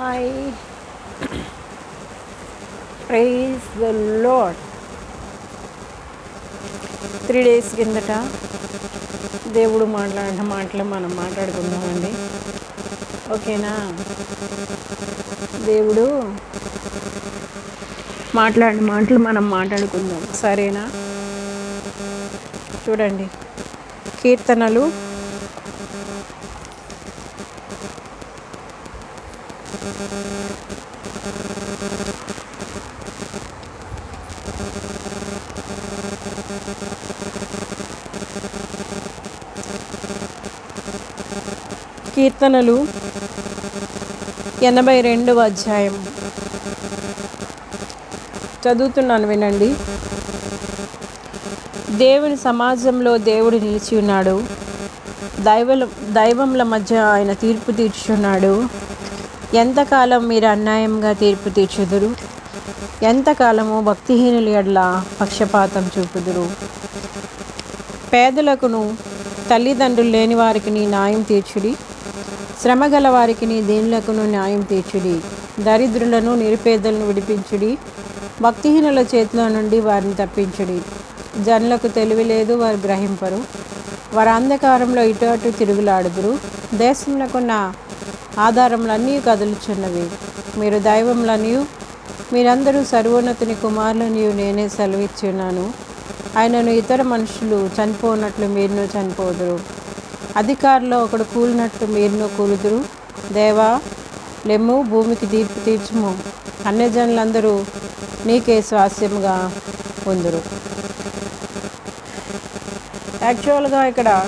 Hi praise the Lord three days కిందట దేవుడు మాట్లాడిన మాటలు మనం మాట్లాడుకుందామండి. ఓకేనా? దేవుడు మాట్లాడిన మాటలు మనం మాట్లాడుకుందాం. సరేనా? చూడండి. కీర్తనలు కీర్తనలు ఎనభై రెండవ అధ్యాయం. చదువుతున్నాను వినండి. దేవుని సమాజంలో దేవుడు నిలిచి ఉన్నాడు. దైవల దైవముల మధ్య ఆయన తీర్పు తీర్చున్నాడు. ఎంతకాలం మీరు అన్యాయంగా తీర్పు తీర్చుదురు? ఎంతకాలము భక్తిహీనుల ఎడ్ల పక్షపాతం చూపుదురు? పేదలకును తల్లిదండ్రులు లేని వారికి నీ న్యాయం తీర్చుడి. శ్రమ గలవారికి నీ దీనులకును న్యాయం తీర్చుడి. దరిద్రులను నిరుపేదలను విడిపించుడి. భక్తిహీనుల చేతిలో నుండి వారిని తప్పించుడి. జనులకు తెలివి లేదు వారు గ్రహింపరు. వారు అంధకారంలో ఇటు అటు తిరుగులాడుదురు. దేశంలోకున్న ఆధారములన్నీ కదులుచున్నవి. మీరు దైవములనియు మీరందరూ సర్వోన్నతుని కుమారులనియు నేనే సెలవిచ్చున్నాను. ఆయనను ఇతర మనుషులు చనిపోనట్లు మీరును చనిపోదురు. అధికారులో ఒకడు కూలినట్టు మీరును కూలుదురు. దేవా లెమ్ము భూమికి తీర్పు తీర్చుము. అన్యజనులందరూ నీకే స్వాస్యముగా పొందురు. యాక్చువల్గా ఇక్కడ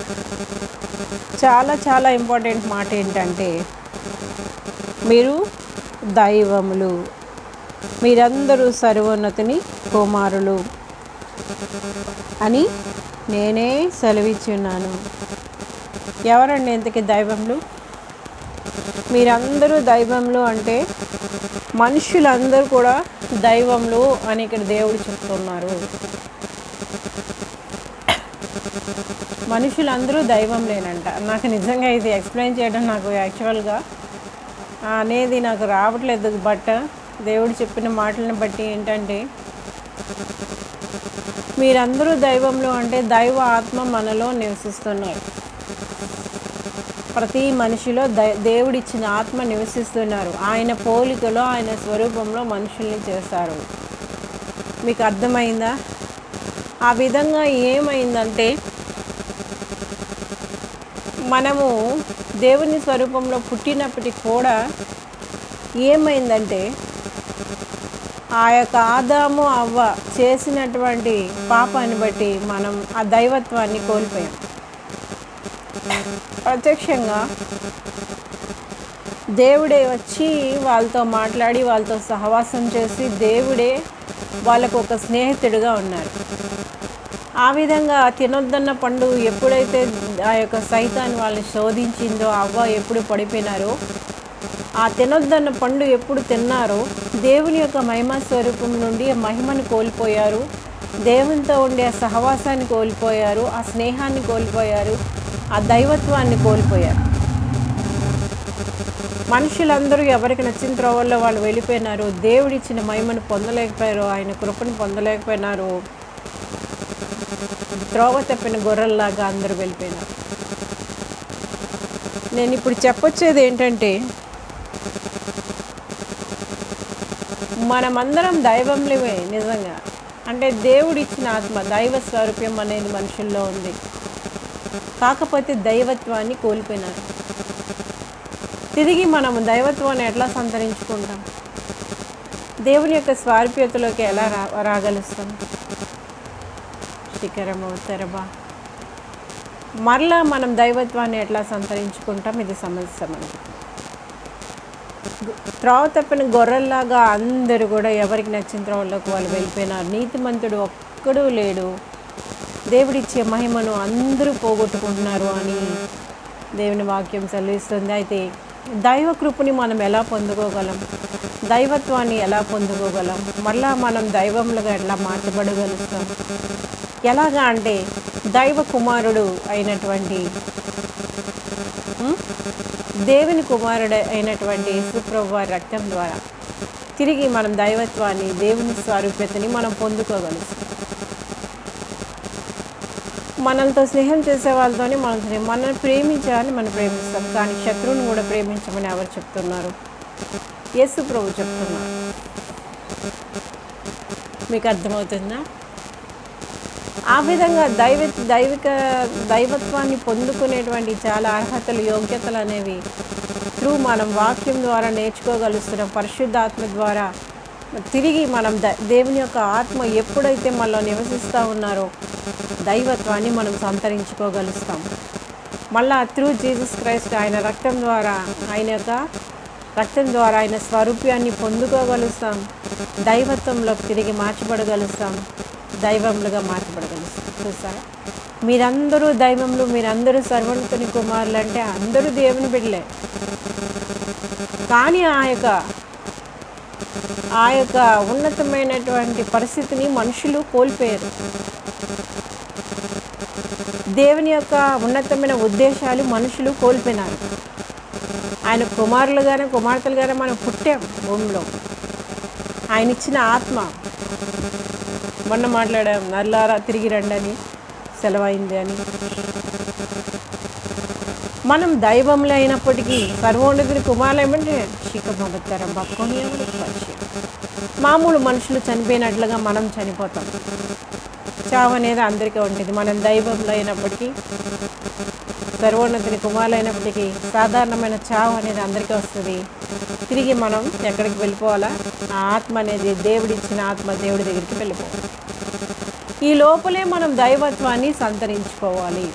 చాలా చాలా ఇంపార్టెంట్ మాట ఏంటంటే మీరు దైవములు. మీరందరూ సర్వోన్నతిని కుమారులు అని నేనే సెలవిచ్చున్నాను. ఎవరండి ఇంతకీ దైవములు మీరందరూ దైవములు అంటే మనుషులందరూ కూడా దైవములు అని ఇక్కడ దేవుడు చెప్తున్నారు. మనుషులందరూ దైవం లేనంట నాకు నిజంగా ఇది ఎక్స్ప్లెయిన్ చేయడం నాకు యాక్చువల్గా అనేది నాకు రావట్లేదు బట్ దేవుడు చెప్పిన మాటలను బట్టి ఏంటంటే మీరందరూ దైవంలో అంటే దైవ ఆత్మ మనలో నివసిస్తున్నారు. ప్రతి మనిషిలో దై దేవుడిచ్చిన ఆత్మ నివసిస్తున్నారు. ఆయన పోలికలో ఆయన స్వరూపంలో మనుషుల్ని చేస్తారు. మీకు అర్థమైందా? ఆ విధంగా ఏమైందంటే మనము దేవుని స్వరూపంలో పుట్టినప్పటికి కూడా ఏమైందంటే ఆ యొక్క ఆదాము అవ్వ చేసినటువంటి పాపాన్ని బట్టి మనం ఆ దైవత్వాన్ని కోల్పోయాం. ప్రత్యక్షంగా దేవుడే వచ్చి వాళ్ళతో మాట్లాడి వాళ్ళతో సహవాసం చేసి దేవుడే వాళ్ళకు ఒక స్నేహితుడిగా ఉన్నారు. ఆ విధంగా తినొద్దన్న పండు ఎప్పుడైతే ఆ యొక్క సైతాన్ని వాళ్ళని శోధించిందో అవ్వ ఎప్పుడు పడిపోయినారో ఆ తినొద్దన్న పండు ఎప్పుడు తిన్నారో దేవుని యొక్క మహిమ స్వరూపం నుండి మహిమను కోల్పోయారు. దేవునితో ఉండే ఆ సహవాసాన్ని కోల్పోయారు ఆ స్నేహాన్ని కోల్పోయారు. ఆ దైవత్వాన్ని కోల్పోయారు. మనుషులందరూ ఎవరికి నచ్చిన త్రోవల్లో వాళ్ళు వెళ్ళిపోయినారు దేవుడిచ్చిన మహిమను పొందలేకపోయారు ఆయన కృపను పొందలేకపోయినారు. త్రోవ తప్పిన గొర్రెల్లాగా అందరూ వెళ్ళిపోయినారు. నేను ఇప్పుడు చెప్పొచ్చేది ఏంటంటే మనమందరం దైవంలేమే నిజంగా. అంటే దేవుడిచ్చిన ఆత్మ దైవ స్వరూప్యం అనేది మనుషుల్లో ఉంది. కాకపోతే దైవత్వాన్ని కోల్పోయినారు. తిరిగి మనము దైవత్వాన్ని ఎట్లా సంతరించుకుంటాం? దేవుని యొక్క స్వారూప్యతలోకి ఎలా రా రాగలుస్తాం? శిఖరము తెరబా మరలా మనం దైవత్వాన్ని ఎట్లా సంతరించుకుంటాం? ఇది సమస్య మనకి. త్రోవ తప్పిన గొర్రెల్లాగా అందరూ కూడా ఎవరికి నచ్చిన త్రోవల్లోకి వాళ్ళు వెళ్ళిపోయినారు. నీతిమంతుడు ఒక్కడూ లేడు. దేవుడిచ్చే మహిమను అందరూ పోగొట్టుకుంటున్నారు అని దేవుని వాక్యం సెలవిస్తుంది. అయితే దైవ కృపని మనం ఎలా పొందుకోగలం? దైవత్వాన్ని ఎలా పొందుకోగలం? మళ్ళా మనం దైవములుగా ఎట్లా మార్చబడగలుగుతాం? ఎలాగా అంటే దైవ కుమారుడు అయినటువంటి దేవుని కుమారుడు అయినటువంటి యేసుప్రభు వారి రక్తం ద్వారా తిరిగి మనం దైవత్వాన్ని దేవుని స్వారూప్యతని మనం పొందుకోగలుగుతాం. మనల్తో స్నేహం చేసే వాళ్ళతోనే మనం స్నేహం మనల్ని ప్రేమించాలని మనం ప్రేమిస్తాం. కానీ శత్రువుని కూడా ప్రేమించమని ఎవరు చెప్తున్నారు? యేసు ప్రభు చెప్తున్నారు. మీకు అర్థమవుతుందా? ఆ విధంగా దైవ దైవిక దైవత్వాన్ని పొందుకునేటువంటి చాలా అర్హతలు యోగ్యతలు అనేవి త్రూ మనం వాక్యం ద్వారా నేర్చుకోగలుగుతున్నాం. పరిశుద్ధాత్మ ద్వారా తిరిగి మనం ద దేవుని యొక్క ఆత్మ ఎప్పుడైతే మనలో నివసిస్తూ ఉన్నారో దైవత్వాన్ని మనం సంతరించుకోగలుగుతాం మళ్ళా త్రూ జీసస్ క్రైస్ట్ ఆయన రక్తం ద్వారా ఆయన యొక్క రక్తం ద్వారా ఆయన స్వరూప్యాన్ని పొందుకోగలుగుతాం దైవత్వంలోకి తిరిగి మార్చబడగలుస్తాం. దైవములుగా మార్చబడగలుస్తాం. చూసారా? మీరందరూ దైవములు మీరందరూ సర్వోన్నతుని కుమారులు అంటే అందరూ దేవుని బిడ్డలే. కానీ ఆ యొక్క ఆ యొక్క ఉన్నతమైనటువంటి పరిస్థితిని మనుషులు కోల్పోయారు. దేవుని యొక్క ఉన్నతమైన ఉద్దేశాలు మనుషులు కోల్పోయినారు. ఆయన కుమారులుగానే కుమార్తెలుగానే మనం పుట్టాం భూమిలో. ఆయన ఇచ్చిన ఆత్మ. మొన్న మాట్లాడాం నల్లారా తిరిగి రండి అని సెలవైంది అని. మనం దైవంలో అయినప్పటికీ సర్వోన్నతుని కుమారులు ఏమంటే శిఖమబత్తరం పక్కొని మామూలు మనుషులు చనిపోయినట్లుగా మనం చనిపోతాం. చావు అనేది అందరికీ ఉంటుంది మనం దైవంలో అయినప్పటికీ సర్వోన్నతిని కుమారులైనప్పటికీ అయినప్పటికీ సాధారణమైన చావు అనేది అందరికీ వస్తుంది. తిరిగి మనం ఎక్కడికి వెళ్ళిపోవాలా? ఆ ఆత్మ అనేది దేవుడిచ్చిన ఆత్మ దేవుడి దగ్గరికి వెళ్ళిపోవాలి. ఈ లోపలే మనం దైవత్వాన్ని సంతరించుకోవాలి.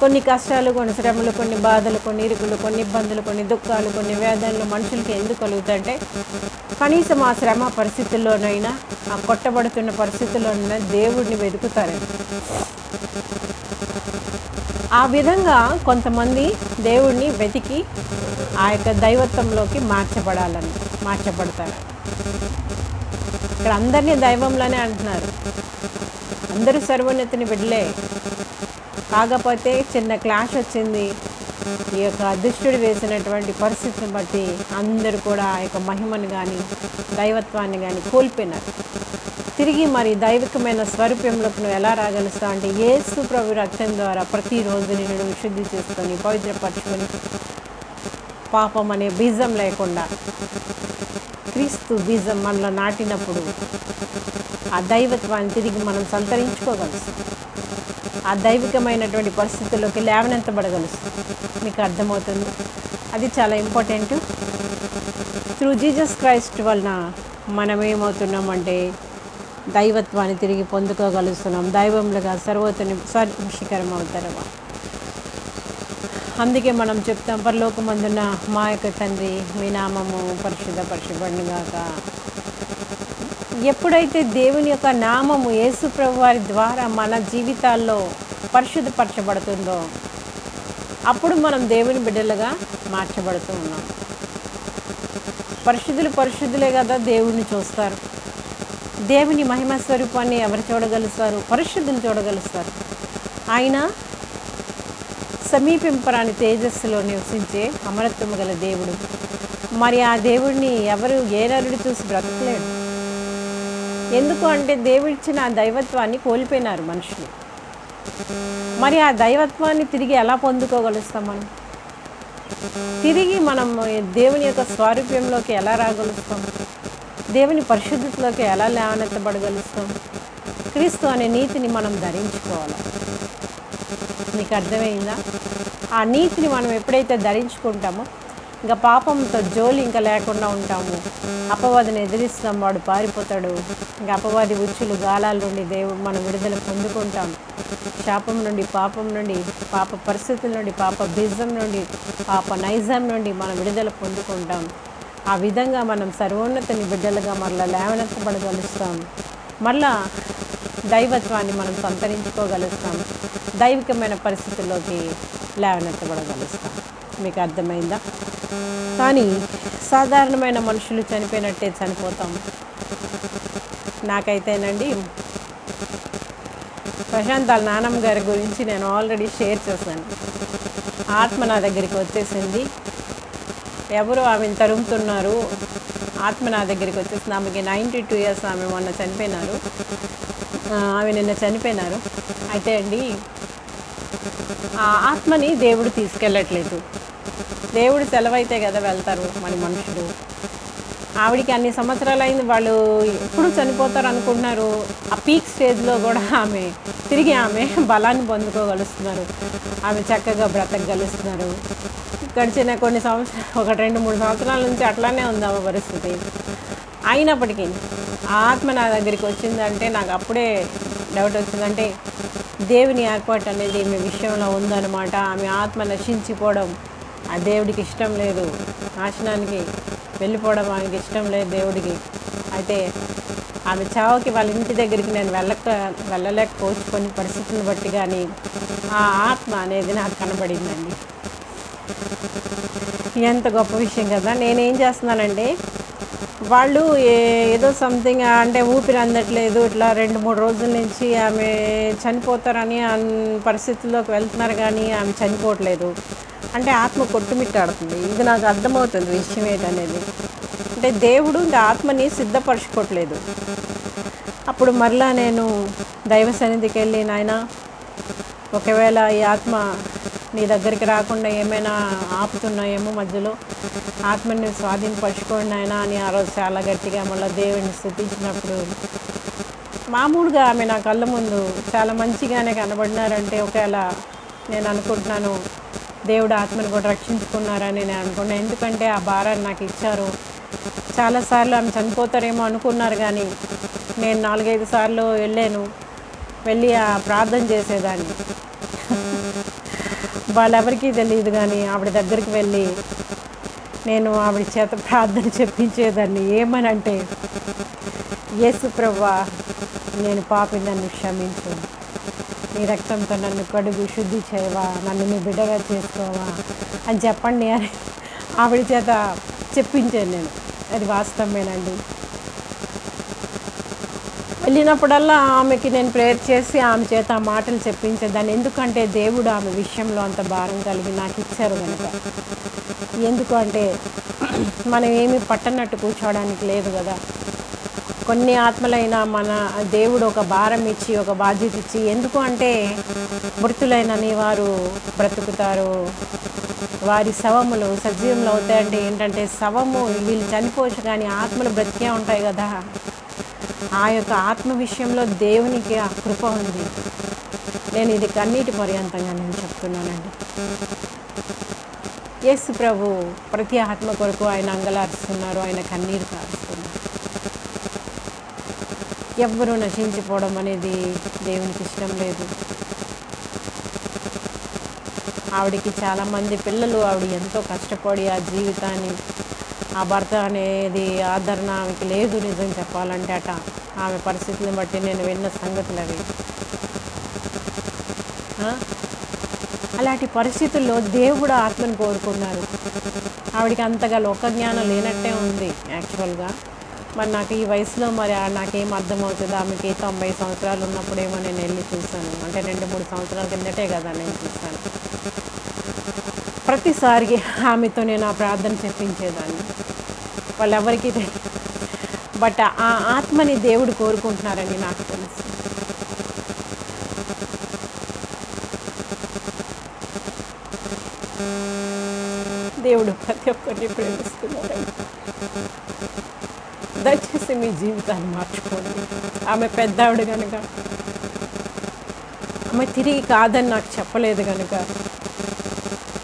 కొన్ని కష్టాలు కొన్ని శ్రమలు కొన్ని బాధలు కొన్ని ఇరుకులు కొన్ని ఇబ్బందులు కొన్ని దుఃఖాలు కొన్ని వేదనలు మనుషులకి ఎందుకు కలుగుతాయంటే కనీసం ఆ శ్రమ పరిస్థితుల్లోనైనా ఆ కొట్టబడుతున్న పరిస్థితుల్లోనైనా దేవుడిని వెతుకుతారని ఆ విధంగా కొంతమంది దేవుడిని వెతికి ఆ యొక్క దైవత్వంలోకి మార్చబడాలని మార్చబడతారు. ఇక్కడ అందరినీ దైవంలోనే అంటున్నారు. అందరూ సర్వోన్నతిని బిడ్డలే కాకపోతే చిన్న క్లాష్ వచ్చింది. ఈ యొక్క అదృష్టుడు వేసినటువంటి పరిస్థితిని బట్టి అందరూ కూడా ఆ యొక్క మహిమను కానీ దైవత్వాన్ని కానీ కోల్పోయినారు. తిరిగి మరి దైవికమైన స్వరూపంలోకి నువ్వు ఎలా రాగలుస్తావు అంటే ఏసు ప్రభు రక్తం ద్వారా ప్రతిరోజు నేను విశుద్ధి చేసుకొని పవిత్రపరచుకొని పాపం అనే బీజం లేకుండా క్రీస్తు బీజం మనలో నాటినప్పుడు ఆ దైవత్వాన్ని తిరిగి మనం సంతరించుకోగలుగుతాం ఆ దైవికమైనటువంటి పరిస్థితుల్లోకి లేవనెత్తబడగలుగుతాం మీకు అర్థమవుతుంది. అది చాలా ఇంపార్టెంట్. త్రూ జీసస్ క్రైస్ట్ వలన మనం ఏమవుతున్నామంటే దైవత్వాన్ని తిరిగి పొందుకోగలుగుతున్నాం. దైవములుగా సర్వోత్తని స్వర్శిఖరం అవుతారు అందుకే మనం చెప్తాం పరలోకమందున్న మా యొక్క తండ్రి మీ నామము పరిశుద్ధ పరిశుభ్రంగాక ఎప్పుడైతే దేవుని యొక్క నామము యేసుప్రభు వారి ద్వారా మన జీవితాల్లో పరిశుద్ధపరచబడుతుందో అప్పుడు మనం దేవుని బిడ్డలుగా మార్చబడుతూ ఉన్నాం. పరిశుద్ధులు పరిశుద్ధులే కదా దేవుణ్ణి చూస్తారు. దేవుని మహిమ స్వరూపాన్ని ఎవరు చూడగలుస్తారు? పరిశుద్ధులు చూడగలుస్తారు. ఆయన సమీపింపరాని తేజస్సులో నివసించే అమరత్వము గల దేవుడు. మరి ఆ దేవుడిని ఎవరు ఏ నరుడు చూసి బ్రతకలేడు. ఎందుకు అంటే దేవుడిచ్చిన ఆ దైవత్వాన్ని కోల్పోయినారు మనుషులు. మరి ఆ దైవత్వాన్ని తిరిగి ఎలా పొందుకోగలుగుతాం మనం? తిరిగి మనం దేవుని యొక్క స్వారూప్యంలోకి ఎలా రాగలుగుతాం దేవుని పరిశుద్ధతలోకి ఎలా లేవనెత్తబడగలుగుతాం క్రీస్తు అనే నీతిని మనం ధరించుకోవాలి? మీకు అర్థమైందా? ఆ నీతిని మనం ఎప్పుడైతే ధరించుకుంటామో ఇంకా పాపంతో జోలి ఇంకా లేకుండా ఉంటాము. అపవాదిని ఎదిరిస్తాం వాడు పారిపోతాడు. ఇంకా అపవాది ఉచ్చులు గాలాల నుండి దేవుడు మనం విడుదల పొందుకుంటాం. శాపం నుండి పాపం నుండి పాప పరిస్థితుల నుండి పాప బీజం నుండి పాప నైజం నుండి మనం విడుదల పొందుకుంటాం. ఆ విధంగా మనం సర్వోన్నతిని బిడ్డలుగా మరలా లేవనెత్తబడగలుస్తాం. మళ్ళా దైవత్వాన్ని మనం సంతరించుకోగలుగుతాం దైవికమైన పరిస్థితుల్లోకి లేవనెత్తబడగలుగుతాం మీకు అర్థమైందా? కానీ సాధారణమైన మనుషులు చనిపోయినట్టే చనిపోతాం. నాకైతేనండి ప్రశాంత్ వాళ్ళ నాన్నమ్మ గారి గురించి నేను ఆల్రెడీ షేర్ చేశాను. ఆత్మ నా దగ్గరికి వచ్చేసింది. ఎవరు ఆమెను తరుముతున్నారు? ఆత్మ నా దగ్గరికి వచ్చేసింది. ఆమెకి నైంటీ టూ ఇయర్స్ ఆమె మొన్న చనిపోయినారు. ఆమె నిన్న చనిపోయినారు. అయితే అండి ఆ ఆత్మని దేవుడు తీసుకెళ్ళట్లేదు. దేవుడు సెలవైతే కదా వెళ్తారు మన మనుషులు. ఆవిడికి అన్ని సంవత్సరాలు అయింది వాళ్ళు ఎప్పుడు చనిపోతారు అనుకుంటున్నారు. ఆ పీక్ స్టేజ్లో కూడా ఆమె తిరిగి ఆమె బలాన్ని పొందుకోగలుస్తున్నారు. ఆమె చక్కగా బ్రతకగలుస్తున్నారు. గడిచిన కొన్ని సంవత్సరాలు ఒక రెండు మూడు సంవత్సరాల నుంచి అట్లానే ఉంది ఆమె పరిస్థితి. అయినప్పటికీ ఆ ఆత్మ నా దగ్గరికి వచ్చిందంటే నాకు అప్పుడే డౌట్ వచ్చిందంటే దేవుని ఏర్పాటు అనేది ఈమె విషయంలో ఉందన్నమాట. ఆమె ఆత్మ నశించిపోవడం ఆ దేవుడికి ఇష్టం లేదు. నాశనానికి వెళ్ళిపోవడం ఆమెకి ఇష్టం లేదు దేవుడికి. అయితే ఆమె చావుకి వాళ్ళ ఇంటి దగ్గరికి నేను వెళ్ళక వెళ్ళలేకపోవచ్చు కొన్ని పరిస్థితులను బట్టి కానీ ఆ ఆత్మ అనేది నాకు కనబడిందండి. ఎంత గొప్ప విషయం కదా! నేనేం చేస్తున్నానంటే వాళ్ళు ఏదో సంథింగ్ అంటే ఊపిరి అందట్లేదు ఇట్లా రెండు మూడు రోజుల నుంచి ఆమె చనిపోతారని పరిస్థితుల్లోకి వెళ్తున్నారు కానీ ఆమె చనిపోవట్లేదు. అంటే ఆత్మ కొట్టుమిట్టాడుతుంది. ఇది నాకు అర్థమవుతుంది విషయం ఏంటనేది అంటే దేవుడు ఇంకా ఆత్మని సిద్ధపరచుకోవట్లేదు అప్పుడు మరలా నేను దైవ సన్నిధికి వెళ్ళి నాయన ఒకవేళ ఈ ఆత్మ నీ దగ్గరికి రాకుండా ఏమైనా ఆపుతున్నాయేమో మధ్యలో ఆత్మని స్వాధీనపరచుకోండి ఆయన అని ఆ రోజు చాలా గట్టిగా మళ్ళీ దేవుడిని స్థుతించినప్పుడు మామూలుగా ఆమె నా కళ్ళ ముందు చాలా మంచిగానే కనబడినారంటే ఒకవేళ నేను అనుకుంటున్నాను దేవుడు ఆత్మను కూడా రక్షించుకున్నారని నేను అనుకున్నాను ఎందుకంటే ఆ భారాన్ని నాకు ఇచ్చారు. చాలాసార్లు ఆమె చనిపోతారేమో అనుకున్నారు కానీ నేను నాలుగైదు సార్లు వెళ్ళాను. వెళ్ళి ఆ ప్రార్థన చేసేదాన్ని. వాళ్ళెవరికీ తెలియదు కానీ ఆవిడ దగ్గరికి వెళ్ళి నేను ఆవిడ చేత ప్రార్థన చెప్పించేదాన్ని. ఏమనంటే యేసు ప్రభా నేను పాపి నన్ను క్షమించు. నీ రక్తంతో నన్ను కడుగు శుద్ధి చేయవా నన్ను నీ బిడ్డగా చేసుకోవా అని చెప్పండి అని ఆవిడ చేత చెప్పించాను నేను. అది వాస్తవమేనండి. వెళ్ళినప్పుడల్లా ఆమెకి నేను ప్రేయర్ చేసి ఆమె చేత ఆ మాటలు చెప్పించేదాన్ని. ఎందుకంటే దేవుడు ఆమె విషయంలో అంత భారం కలిగి నాకు ఇచ్చారు కనుక ఎందుకు అంటే మనం ఏమి పట్టనట్టు కూర్చోవడానికి లేదు కదా. కొన్ని ఆత్మలైన మన దేవుడు ఒక భారం ఇచ్చి ఒక బాధ్యత ఇచ్చి ఎందుకు అంటే మృతులైనని వారు బ్రతుకుతారు. వారి శవములు సజీవంలో అవుతాయంటే ఏంటంటే శవము వీళ్ళు చనిపోవచ్చు కానీ ఆత్మలు బ్రతికే ఉంటాయి కదా. ఆ యొక్క ఆత్మ విషయంలో దేవునికి ఆ కృప ఉంది. నేను ఇది కన్నీటి పర్యంతంగా నేను చెప్తున్నానండి. యేసు ప్రభు ప్రతి ఆత్మ కొరకు ఆయన అంగలారుస్తున్నారు ఆయన కన్నీరు కాదు. ఎవ్వరూ నశించిపోవడం అనేది దేవునికి ఇష్టం లేదు. ఆవిడకి చాలామంది పిల్లలు ఆవిడ ఎంతో కష్టపడి ఆ జీవితాన్ని ఆ భర్త అనేది ఆదరణ ఆమెకి లేదు నిజం చెప్పాలంటే అట ఆమె పరిస్థితిని బట్టి నేను విన్న సంగతులు అవి. అలాంటి పరిస్థితుల్లో దేవుడు ఆత్మను కోరుకున్నారు. ఆవిడకి అంతగా లోక జ్ఞానం లేనట్టే ఉంది యాక్చువల్గా. మరి నాకు ఈ వయసులో మరి నాకేం అర్థమవుతుంది? ఆమెకి తొంభై సంవత్సరాలు ఉన్నప్పుడేమో నేను వెళ్ళి చూశాను. అంటే రెండు మూడు సంవత్సరాల కిందటే కదా నేను చూశాను. ప్రతిసారి ఆమెతో నేను ఆ ప్రార్థన చెప్పించేదాన్ని. వాళ్ళెవరికి బట్ ఆ ఆత్మని దేవుడు కోరుకుంటున్నారని నాకు తెలుసు. దేవుడు ప్రతి ఒక్కరిని ప్రేమిస్తున్నారండి దయచేసి మీ జీవితాన్ని మార్చుకోండి. ఆమె పెద్ద ఆవిడ కనుక ఆమె తిరిగి కాదని నాకు చెప్పలేదు కనుక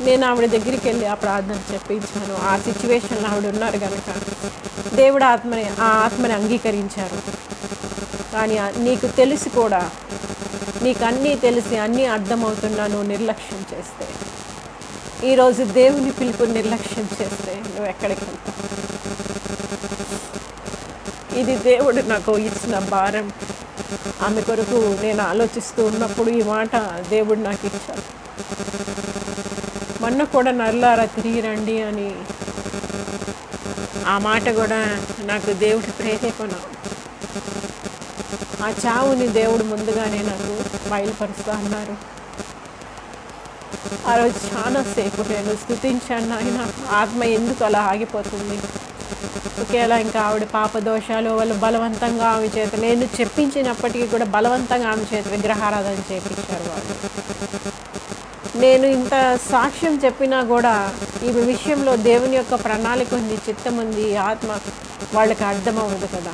నేను ఆవిడ దగ్గరికి వెళ్ళి ఆ ప్రార్థన చెప్పించాను. ఆ సిచ్యువేషన్లో ఆవిడ ఉన్నారు కనుక దేవుడు ఆత్మని ఆ ఆత్మని అంగీకరించారు. కానీ నీకు తెలిసి కూడా నీకు అన్నీ తెలిసి అన్నీ అర్థమవుతున్నా నువ్వు నిర్లక్ష్యం చేస్తే ఈరోజు దేవుని పిలుపు నిర్లక్ష్యం చేస్తే నువ్వు ఎక్కడికి వెళ్తావు? ఇది దేవుడు నాకు ఇచ్చిన భారం. ఆమె కొరకు నేను ఆలోచిస్తూ ఉన్నప్పుడు ఈ మాట దేవుడు నాకు ఇచ్చాడు. మొన్న కూడా నల్లారా తిరిగి రండి అని. ఆ మాట కూడా నాకు దేవుడి ప్రేరేపణ. ఆ చావుని దేవుడు ముందుగానే నాకు బయలుపరుస్తూ అన్నారు ఆ రోజు చాలా సేపు నేను స్థుతించాను ఆయన ఆత్మ ఎందుకు అలా ఆగిపోతుంది? ఒకేలా ఇంకా ఆవిడ పాప దోషాలు వాళ్ళు బలవంతంగా ఆమె చేత నేను చెప్పించినప్పటికీ కూడా బలవంతంగా ఆమె చేత విగ్రహారాధన చేపించారు వాళ్ళు. నేను ఇంత సాక్ష్యం చెప్పినా కూడా ఈ విషయంలో దేవుని యొక్క ప్రణాళిక ఉంది చిత్తం ఉంది ఆత్మ వాళ్ళకి అర్థం అవ్వదు కదా.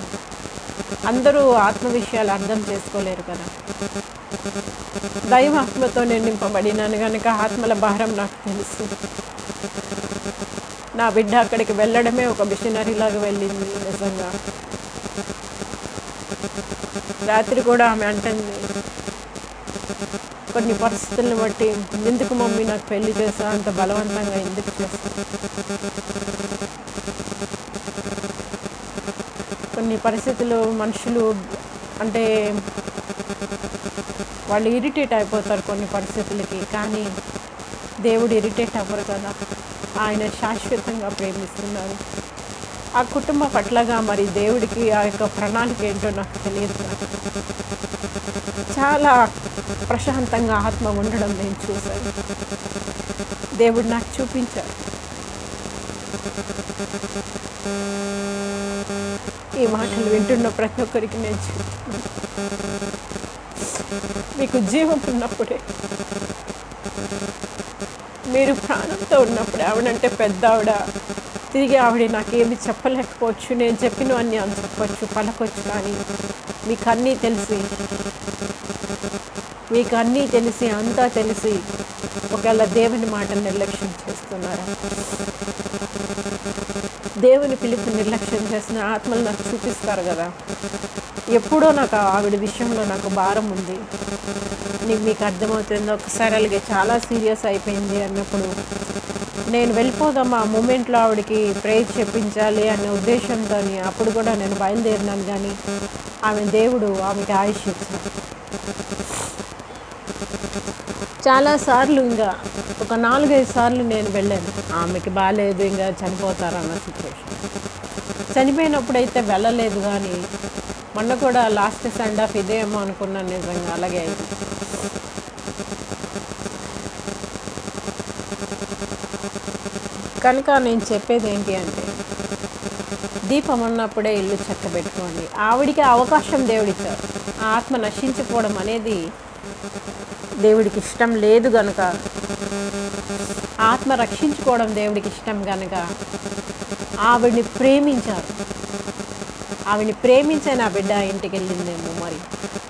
అందరూ ఆత్మ విషయాలు అర్థం చేసుకోలేరు కదా. దైవ ఆత్మతో నేను నింపబడినాను కనుక ఆత్మల భారం నాకు తెలుసు. నా బిడ్డ అక్కడికి వెళ్ళడమే ఒక మిషనరీలాగా వెళ్ళింది నిజంగా. రాత్రి కూడా ఆమె అంటుంది కొన్ని పరిస్థితులను బట్టి ఎందుకు మమ్మీ నాకు పెళ్ళి చేసా? అంత బలవంతంగా ఎందుకు చేస్తా కొన్ని పరిస్థితులు మనుషులు అంటే వాళ్ళు ఇరిటేట్ అయిపోతారు కొన్ని పరిస్థితులకి కానీ దేవుడు ఇరిటేట్ అవ్వరు కదా. ఆయన శాశ్వతంగా ప్రేమిస్తున్నారు. ఆ కుటుంబ పట్లగా మరి దేవుడికి ఆ యొక్క ప్రణాళిక ఏంటో నాకు తెలియదు. చాలా ప్రశాంతంగా ఆత్మ ఉండడం నేను చూశాను. దేవుడు నాకు చూపించాడు. ఈ మాటలు వింటున్న ప్రతి ఒక్కరికి నేను చెప్తున్నాను. మీకు జీవం ఉన్నప్పుడే మీరు ప్రాణంతో ఉన్నప్పుడు ఆవిడంటే పెద్ద ఆవిడ తిరిగి ఆవిడ నాకేమి చెప్పలేకపోవచ్చు నేను చెప్పినవన్నీ అని చెప్పచ్చు పలకొచ్చు కానీ మీకు అన్నీ తెలిసి మీకు అన్నీ తెలిసి అంతా తెలిసి ఒకవేళ దేవుని మాట నిర్లక్ష్యం చేస్తున్నారా? దేవుని పిలుపు నిర్లక్ష్యం చేసిన ఆత్మలు నాకు చూపిస్తారు కదా. ఎప్పుడో నాకు ఆవిడ విషయంలో నాకు భారం ఉంది. నీకు మీకు అర్థమవుతుంది? ఒకసారి అలాగే చాలా సీరియస్ అయిపోయింది అన్నప్పుడు నేను వెళ్ళిపోదాం ఆ మూమెంట్లో ఆవిడకి ప్రేయర్ చెప్పించాలి అనే ఉద్దేశంతో అప్పుడు కూడా నేను బయలుదేరినాను కానీ ఆమె దేవుడు ఆమెకి ఆయుష్ ఇచ్చారు చాలాసార్లు ఇంకా ఒక నాలుగైదు సార్లు నేను వెళ్ళాను. ఆమెకి బాగాలేదు ఇంకా చనిపోతారన్న సిచ్యువేషన్ చనిపోయినప్పుడు అయితే వెళ్ళలేదు కానీ మొన్న కూడా లాస్ట్ సెండ్ ఆఫ్ ఇదేమో అనుకున్నాను నిజంగా అలాగే అయింది. కనుక నేను చెప్పేది ఏంటి అంటే దీపం ఉన్నప్పుడే ఇల్లు చక్కబెట్టుకోండి. ఆవిడికి అవకాశం దేవుడిచ్చారు. ఆ ఆత్మ నశించిపోవడం అనేది దేవుడికి ఇష్టం లేదు గనుక. ఆత్మ రక్షించుకోవడం దేవుడికి ఇష్టం గనుక ఆవిడ్ని ప్రేమించారు ఆవిడ్ని ప్రేమించే నా బిడ్డ ఇంటికి వెళ్ళిందేమో మరి.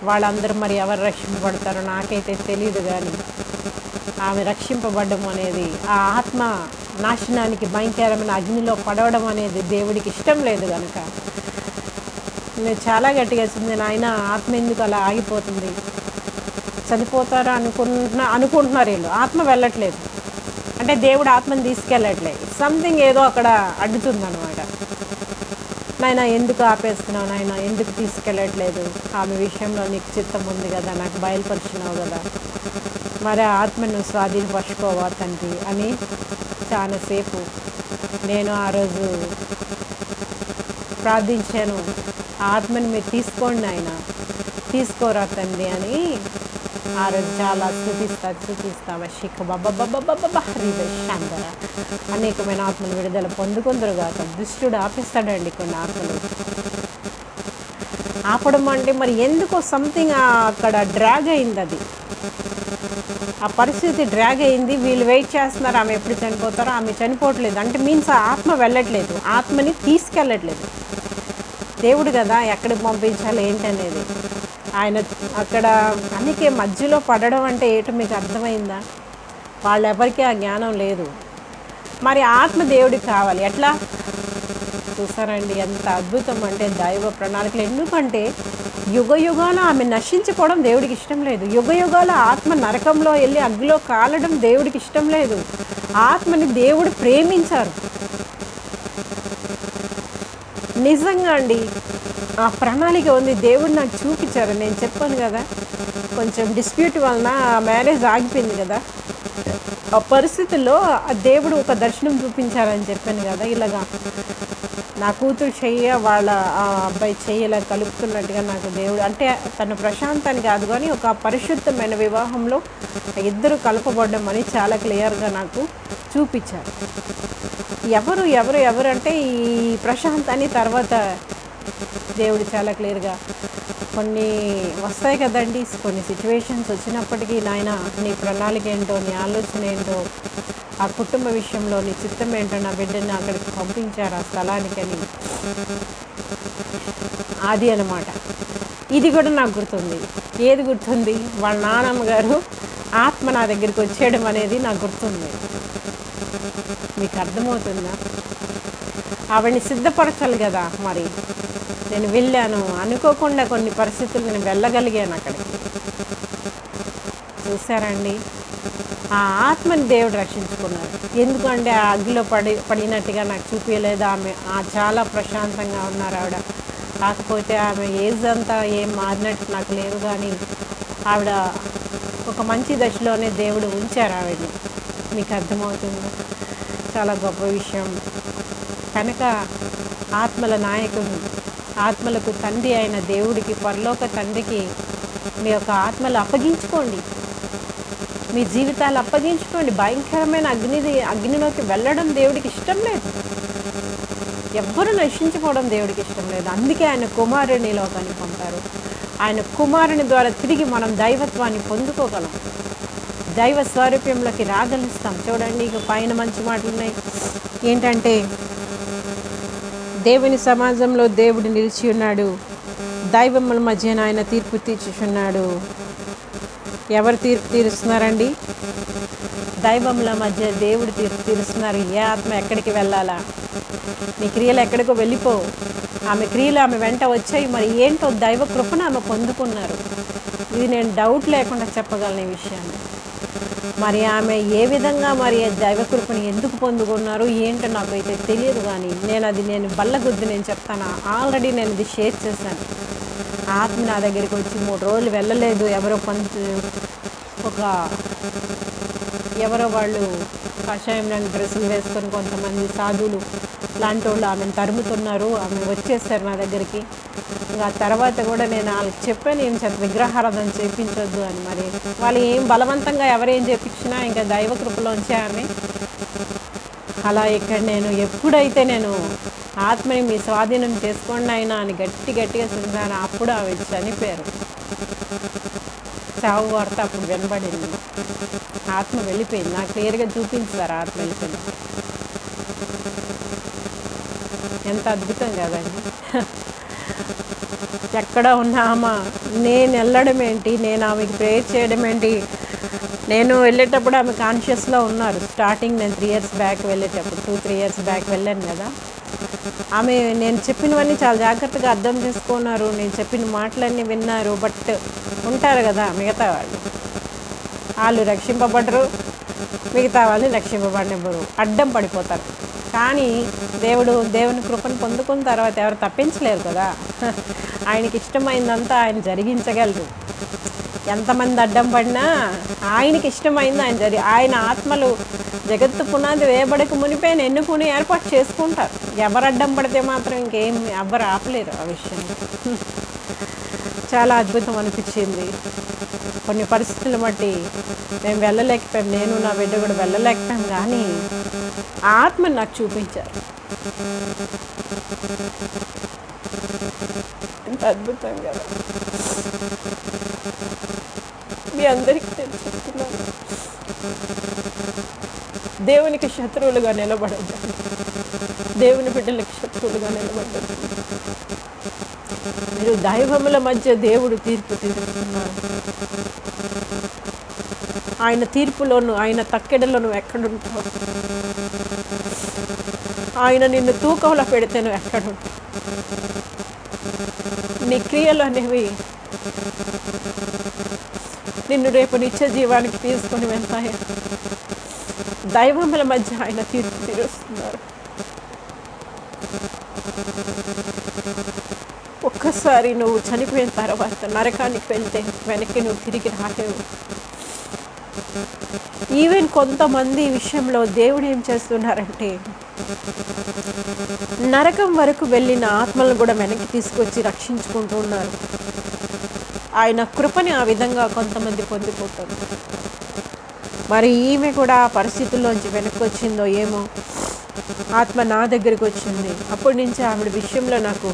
వాళ్ళందరూ మరి ఎవరు రక్షింపబడతారో నాకైతే తెలియదు కానీ ఆమె రక్షింపబడడం అనేది ఆ ఆత్మ నాశనానికి భయంకరమైన అగ్నిలో పడవడం అనేది దేవుడికి ఇష్టం లేదు కనుక నేను చాలా గట్టిగా వచ్చింది నాయన ఆత్మ ఎందుకు అలా ఆగిపోతుంది? చనిపోతారా అనుకుంటున్నా అనుకుంటున్నారు వీళ్ళు. ఆత్మ వెళ్ళట్లేదు. అంటే దేవుడు ఆత్మని తీసుకెళ్ళట్లేదు. సంథింగ్ ఏదో అక్కడ అడ్డుతుందన్నమాట. నాయన ఎందుకు ఆపేస్తున్నావు నాయన? ఎందుకు తీసుకెళ్ళట్లేదు? ఆమె విషయంలో నీకు చిత్తం ఉంది కదా నాకు బయలుపరిచినావు కదా. మరి ఆత్మను స్వాధీనపరచుకోవా తండ్రి? అని చాలాసేపు నేను ఆ రోజు ప్రార్థించాను. ఆ ఆత్మని మీరు తీసుకోండి ఆయన తీసుకోరా తండ్రి? అని ఆ రోజు చాలా స్థుతిస్తా బాబా శాంతర. అనేకమైన ఆత్మలు విడుదల పొందుకుందరుగా దుష్టుడు ఆపిస్తాడండి కొన్ని ఆత్మలు. ఆపడం అంటే మరి ఎందుకో సంథింగ్ అక్కడ డ్రాగ్ అయింది అది ఆ పరిస్థితి డ్రాగ్ అయింది. వీళ్ళు వెయిట్ చేస్తున్నారు. ఆమె ఎప్పుడు చనిపోతారో ఆమె చనిపోవట్లేదు. అంటే మీన్స్ ఆత్మ వెళ్ళట్లేదు. ఆత్మని తీసుకెళ్ళట్లేదు. దేవుడు కదా ఎక్కడికి పంపించాలి ఏంటనేది. ఆయన అక్కడ అందుకే మధ్యలో పడడం అంటే ఏటో మీకు అర్థమైందా? వాళ్ళెవరికి ఆ జ్ఞానం లేదు. మరి ఆత్మ దేవుడికి కావాలి. ఎట్లా? చూసారండి ఎంత అద్భుతం అంటే దైవ ప్రణాళికలు. ఎందుకంటే యుగ యుగాలు ఆమె నశించుకోవడం దేవుడికి ఇష్టం లేదు. యుగ యుగాల ఆత్మ నరకంలో వెళ్ళి అగ్గిలో కాలడం దేవుడికి ఇష్టం లేదు. ఆత్మని దేవుడు ప్రేమించారు. నిజంగా అండి ఆ ప్రణాళిక ఉంది. దేవుడు నాకు చూపించారు నేను చెప్పాను కదా కొంచెం డిస్ప్యూట్ వలన ఆ మ్యారేజ్ ఆగిపోయింది కదా. ఆ పరిస్థితుల్లో ఆ దేవుడు ఒక దర్శనం చూపించారని చెప్పాను కదా ఇలాగా. నా కూతురు చెయ్య వాళ్ళ ఆ అబ్బాయి చెయ్యలా కలుపుతున్నట్టుగా నాకు దేవుడు అంటే తన ప్రశాంతాన్ని కాదు కానీ ఒక పరిశుద్ధమైన వివాహంలో ఇద్దరు కలపబడ్డం అని చాలా క్లియర్గా నాకు చూపించారు. ఎవరు ఎవరు ఎవరు అంటే ఈ ప్రశాంతాన్ని తర్వాత దేవుడు చాలా క్లియర్గా కొన్ని వస్తాయి కదండి. కొన్ని సిచ్యువేషన్స్ వచ్చినప్పటికీ నాయన నీ ప్రణాళిక ఏంటో నీ ఆలోచన ఏంటో ఆ కుటుంబ విషయంలో నీ చిత్తం ఏంటో నా బిడ్డని అక్కడికి పంపించారు ఆ స్థలానికని. అది అన్నమాట. ఇది కూడా నాకు గుర్తుంది. ఏది గుర్తుంది? వాళ్ళ నానమ్మ గారు ఆత్మ నా దగ్గరికి వచ్చేయడం అనేది నాకు గుర్తుంది. మీకు అర్థమవుతుందా? ఆవిడని సిద్ధపరచాలి కదా మరి. నేను వెళ్ళాను. అనుకోకుండా కొన్ని పరిస్థితులు నేను వెళ్ళగలిగాను అక్కడికి. చూసారండి ఆ ఆత్మని దేవుడు రక్షించుకున్నారు ఎందుకంటే ఆ అగ్గిలో పడి పడినట్టుగా నాకు చూపించలేదు ఆమె ఆ చాలా ప్రశాంతంగా ఉన్నారు ఆవిడ. కాకపోతే ఆమె ఏజ్ అంతా ఏం మారినట్టు నాకు లేదు కానీ ఆవిడ ఒక మంచి దశలోనే దేవుడు ఉంచారు ఆవిడని. మీకు అర్థమవుతుంది? చాలా గొప్ప విషయం. కనుక ఆత్మల నాయకుడు ఆత్మలకు తండ్రి అయిన దేవుడికి పరలోక తండ్రికి మీ యొక్క ఆత్మలు అప్పగించుకోండి. మీ జీవితాలు అప్పగించుకోండి. భయంకరమైన అగ్నిది అగ్నిలోకి వెళ్ళడం దేవుడికి ఇష్టం లేదు. ఎవ్వరు నశించుకోవడం దేవుడికి ఇష్టం లేదు. అందుకే ఆయన కుమారుని లోకానికి పంపారు. ఆయన కుమారుని ద్వారా తిరిగి మనం దైవత్వాన్ని పొందుకోగలం. దైవ స్వారూప్యంలోకి రాగలుస్తాం. చూడండి ఇక పైన మంచి మాటలు ఉన్నాయి ఏంటంటే దేవుని సమాజంలో దేవుడు నిలిచి ఉన్నాడు. దైవముల మధ్యన ఆయన తీర్పు తీర్చుచున్నాడు. ఎవరు తీర్పు తీరుస్తున్నారండి? దైవముల మధ్య దేవుడు తీర్పు తీరుస్తున్నారు. ఏ ఆత్మ ఎక్కడికి వెళ్ళాలా? నీ క్రియలు ఎక్కడికో వెళ్ళిపో. ఆమె క్రియలు ఆమె వెంట వచ్చాయి. మరి ఏంటో దైవ కృపను ఆమె పొందుకున్నారు. ఇది నేను డౌట్ లేకుండా చెప్పగలను ఈ విషయాన్ని. మరి ఆమె ఏ విధంగా మరి దైవ కృపను ఎందుకు పొందుకున్నారు ఏంటో నాకైతే తెలియదు కానీ నేను అది నేను బల్లగుద్ది నేను చెప్తాను. ఆల్రెడీ నేను ఇది షేర్ చేశాను. ఆత్మ నా దగ్గరికి వచ్చి మూడు రోజులు వెళ్ళలేదు. ఎవరో కొంత ఒక ఎవరో వాళ్ళు కషాయం లాంటి డ్రెస్సులు వేసుకొని కొంతమంది సాధువులు లాంటి వాళ్ళు ఆమెను తరుముతున్నారు ఆమె వచ్చేస్తారు నా దగ్గరికి. ఇంకా తర్వాత కూడా నేను వాళ్ళకి చెప్పాను ఏం చెప్ప విగ్రహారాధన చేపించొద్దు అని. మరి వాళ్ళు ఏం బలవంతంగా ఎవరేం చేపించినా ఇంకా దైవ కృపలోంచే ఆమె. అలా ఇక్కడ నేను ఎప్పుడైతే నేను ఆత్మని మీ స్వాధీనం చేసుకోండి అయినా అని గట్టి గట్టిగా చూసాను అప్పుడు ఆమె చనిపోయారు. చావు వార్త అప్పుడు వినబడింది. ఆత్మ వెళ్ళిపోయింది. నాకు క్లియర్గా చూపించారు ఆత్మ వెళ్ళిపోయింది. ఎంత అద్భుతం కదండి ఎక్కడ ఉన్న ఆమె నేను వెళ్ళడం ఏంటి? నేను ఆమెకి ప్రేయర్ చేయడం ఏంటి? నేను వెళ్ళేటప్పుడు ఆమె కాన్షియస్లో ఉన్నారు. స్టార్టింగ్ నేను త్రీ ఇయర్స్ బ్యాక్ వెళ్ళేటప్పుడు టూ త్రీ ఇయర్స్ బ్యాక్ వెళ్ళాను కదా. ఆమె నేను చెప్పినవన్నీ చాలా జాగ్రత్తగా అర్థం చేసుకున్నారు. నేను చెప్పిన మాటలన్నీ విన్నారు. బట్ ఉంటారు కదా మిగతా వాళ్ళు. వాళ్ళు రక్షింపబడరు. మిగతా వాళ్ళు రక్షింపబడినప్పుడు అడ్డం పడిపోతారు. కానీ దేవుడు దేవుని కృపను పొందుకున్న తర్వాత ఎవరు తప్పించలేరు కదా. ఆయనకి ఇష్టమైందంతా ఆయన జరిగించగలరు. ఎంతమంది అడ్డం పడినా ఆయనకి ఇష్టమైంది ఆయన జరి ఆయన ఆత్మలు జగత్తు పునాది వేయబడక మునిపే ఎన్నుకుని ఏర్పాటు చేసుకుంటారు. ఎవరు అడ్డం పడితే మాత్రం ఇంకేం ఎవరు ఆపలేరు ఆ విషయం. చాలా అద్భుతం అనిపించింది. కొన్ని పరిస్థితులు బట్టి మేము వెళ్ళలేకపోయాం నేను నా బిడ్డ కూడా వెళ్ళలేకపోయాం కానీ ఆత్మ నాకు చూపించారు. ఎంత అద్భుతం కదా. మీ అందరికీ నేను చెప్తున్నాను. దేవునికి శత్రువులుగా నిలబడద్దు. దేవుని బిడ్డలకు శత్రువులుగా నిలబడద్దు. మీరు దైవముల మధ్య దేవుడు తీర్పు తీరుస్తున్నారు ఆయన తీర్పులోను ఆయన తక్కెడలోను ఎక్కడుంటావు? ఆయన నిన్ను తూకంలో పెడితే నువ్వు ఎక్కడుంటావు? నీ క్రియలు అనేవి నిన్ను రేపు నిత్య జీవానికి తీసుకొని వెళ్తాయి? దైవముల మధ్య ఆయన తీర్పు తీరుస్తున్నారు. ఒక్కసారి నువ్వు చనిపోయిన తర్వాత నరకానికి వెళ్తే వెనక్కి నువ్వు తిరిగి రాలేవు. ఈవెన్ కొంతమంది విషయంలో దేవుడు ఏం చేస్తున్నారంటే నరకం వరకు వెళ్ళిన ఆత్మలను కూడా వెనక్కి తీసుకొచ్చి రక్షించుకుంటూ ఉన్నారు. ఆయన కృపని ఆ విధంగా కొంతమంది పొందిపోతారు. మరి ఈమె కూడా ఆ పరిస్థితుల్లోంచి వెనక్కి వచ్చిందో ఏమో ఆత్మ నా దగ్గరికి వచ్చింది. అప్పటి నుంచి ఆవిడ విషయంలో నాకు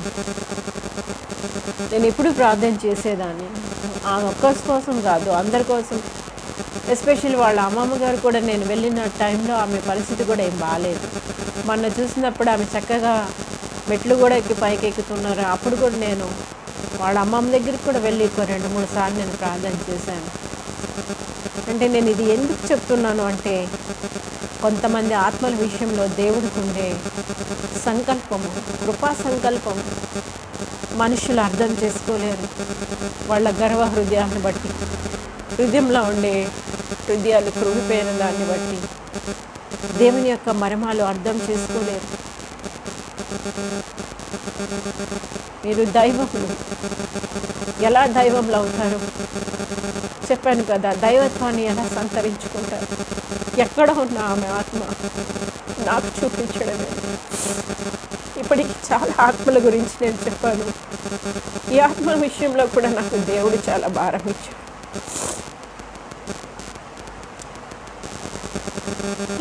నేను ఎప్పుడు ప్రార్థన చేసేదాన్ని. ఆ ఒక్కరి కోసం కాదు అందరి కోసం. ఎస్పెషల్లీ వాళ్ళ అమ్మమ్మ గారు కూడా నేను వెళ్ళిన టైంలో ఆమె పరిస్థితి కూడా ఏం బాగాలేదు మొన్న చూసినప్పుడు ఆమె చక్కగా మెట్లు కూడా ఎక్కి పైకి ఎక్కుతున్నారు. అప్పుడు కూడా నేను వాళ్ళ అమ్మమ్మ దగ్గరికి కూడా వెళ్ళి ఒక రెండు మూడు సార్లు నేను ప్రార్థన చేశాను. అంటే నేను ఇది ఎందుకు చెప్తున్నాను అంటే కొంతమంది ఆత్మల విషయంలో దేవుడికి ఉండే సంకల్పము కృపా సంకల్పం మనుషులు అర్థం చేసుకోలేరు. వాళ్ళ గర్వ హృదయాన్ని బట్టి హృదయంలో ఉండే హృదయాలు కృగిపోయిన దాన్ని బట్టి దేవుని యొక్క మరమాలు అర్థం చేసుకోలేరు. మీరు దైవములు. ఎలా దైవంలో అవుతారు? చెప్పాను కదా దైవత్వాన్ని ఎలా సంతరించుకుంటారు? ఎక్కడ ఉన్న ఆమె ఆత్మ నాకు చూపించడమే. ఇప్పటికి చాలా ఆత్మల గురించి నేను చెప్పాను. ఈ ఆత్మ విషయంలో కూడా నాకు దేవుడు చాలా భారం ఇచ్చాడు.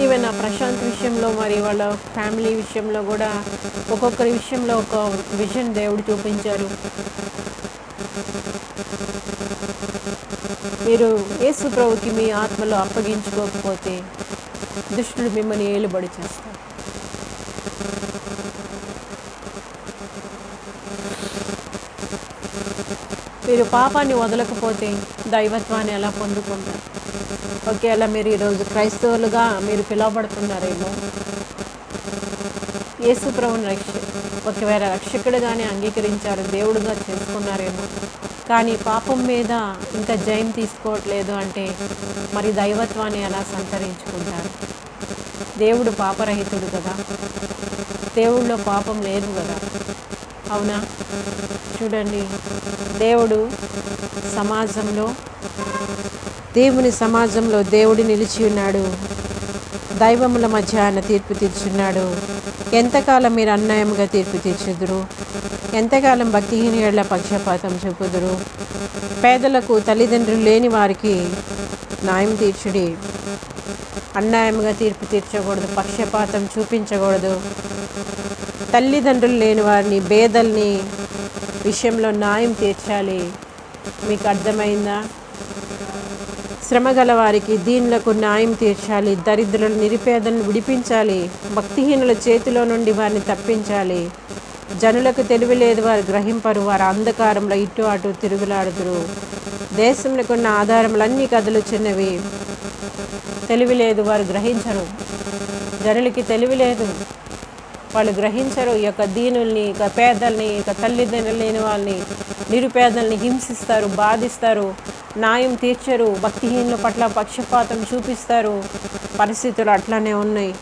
ఈవెన్ ఆ ప్రశాంత్ విషయంలో మరి వాళ్ళ ఫ్యామిలీ విషయంలో కూడా ఒక్కొక్కరి విషయంలో ఒక విజన్ దేవుడు చూపించారు. మీరు యేసు ప్రభుకి మీ ఆత్మలో అప్పగించుకోకపోతే దుష్టుడు మిమ్మల్ని ఏలుబడి చేస్తారు మీరు పాపాన్ని వదలకపోతే దైవత్వాన్ని ఎలా పొందుకుంటారు? ఒకవేళ మీరు ఈరోజు క్రైస్తవులుగా మీరు పిలువబడుతున్నారేమో. యేసు ప్రభుని రక్ష ఒకవేళ రక్షకుడుగానే అంగీకరించారు దేవుడుగా చేసుకున్నారేమో. కానీ పాపం మీద ఇంకా జయం తీసుకోవట్లేదు అంటే మరి దైవత్వాన్ని ఎలా సంతరించుకుంటారు? దేవుడు పాపరహితుడు కదా. దేవుడిలో పాపం లేదు కదా. అవునా? చూడండి. దేవుడు సమాజంలో దేవుని సమాజంలో దేవుడు నిలిచి ఉన్నాడు. దైవముల మధ్య ఆయన తీర్పు తీర్చున్నాడు. ఎంతకాలం మీరు అన్యాయంగా తీర్పు తీర్చుదురు? ఎంతకాలం భక్తిహీనుల పక్షపాతం చూపుదురు పేదలకు తల్లిదండ్రులు లేని వారికి న్యాయం తీర్చుడి. అన్యాయంగా తీర్పు తీర్చకూడదు పక్షపాతం చూపించకూడదు. తల్లిదండ్రులు లేని వారిని బేదల్ని విషయంలో న్యాయం తీర్చాలి. మీకు అర్థమైందా? శ్రమ గలవారికి దీనులకు న్యాయం తీర్చాలి. దరిద్రుల నిరుపేదలను విడిపించాలి. భక్తిహీనుల చేతిలో నుండి వారిని తప్పించాలి. జనులకు తెలివి లేదు వారు గ్రహింపరు. వారు అంధకారంలో ఇటు అటు తిరుగులాడుదురు. దేశంలో ఉన్న ఆధారములన్నీ కదులుచున్నవి. తెలివి లేదు వారు గ్రహించరు. జనులకి తెలివి లేదు. వాళ్ళు గ్రహించరు. ఈ యొక్క దీనుల్ని ఇక పేదల్ని ఇక తల్లిదండ్రులు లేని వాళ్ళని నిరుపేదల్ని హింసిస్తారు బాధిస్తారు న్యాయం తీర్చరు భక్తిహీనుల పట్ల పక్షపాతం చూపిస్తారు. పరిస్థితులు అట్లానే ఉన్నాయి.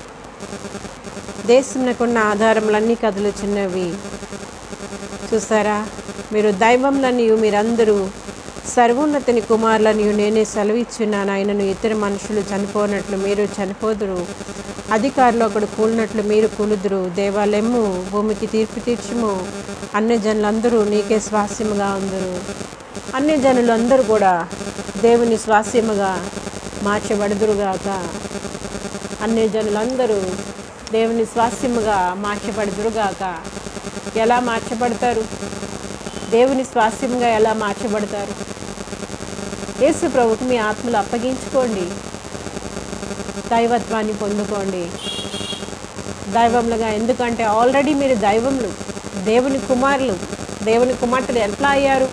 దేశంలోకున్న ఆధారములన్నీ చిన్నవి. చూసారా మీరు దైవంలనియు మీరందరూ సర్వోన్నతిని కుమారులనియు నేనే సెలవిచ్చున్నాను. ఆయనను ఇతర మనుషులు చనిపోనట్లు మీరు చనిపోదురు. అధికారులు ఒకడు కూలినట్లు మీరు కూలుదురు దేవాలయము భూమికి తీర్పు తీర్చుము. అన్ని జనులందరూ నీకే స్వాస్యముగా ఉందరు. అన్ని జనులందరూ కూడా దేవుని స్వాస్యముగా మార్చబడుదురుగాక. అన్ని జనులందరూ దేవుని స్వాస్యముగా మార్చబడుదురుగాక. ఎలా మార్చబడతారు? దేవుని స్వాస్యముగా ఎలా మార్చబడతారు? యేసు ప్రభుకి మీ ఆత్మలు అప్పగించుకోండి. దైవత్వాన్ని పొందుకోండి. దైవములుగా ఎందుకంటే ఆల్రెడీ మీరు దైవములు దేవుని కుమారులు దేవుని కుమార్తెలు ఎట్లా అయ్యారు?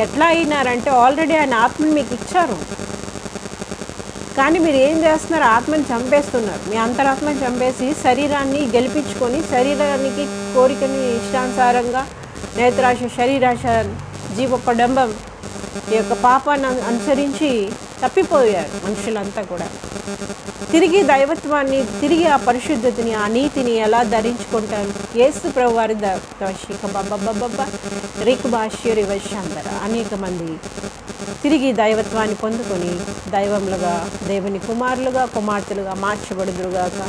ఎట్లా అయినారంటే ఆల్రెడీ ఆయన ఆత్మని మీకు ఇచ్చారు. కానీ మీరు ఏం చేస్తున్నారు? ఆత్మని చంపేస్తున్నారు. మీ అంతరాత్మని చంపేసి శరీరాన్ని గెలిపించుకొని శరీరానికి కోరికని ఇష్టానుసారంగా నేత్రాశ శరీరాశ జీవ పడంబం ఈ యొక్క పాపాన్ని అనుసరించి తప్పిపోయారు మనుషులంతా కూడా. తిరిగి దైవత్వాన్ని తిరిగి ఆ పరిశుద్ధతని ఆ నీతిని ఎలా ధరించుకుంటారు? ఏసు ప్రభు వారి దశిక బబ్బబ్బబ్బ రిక్ అనేక మంది తిరిగి దైవత్వాన్ని పొందుకొని దైవములుగా దేవుని కుమారులుగా కుమార్తెలుగా మార్చబడుదురుగాక.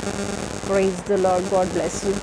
Praise the Lord God bless you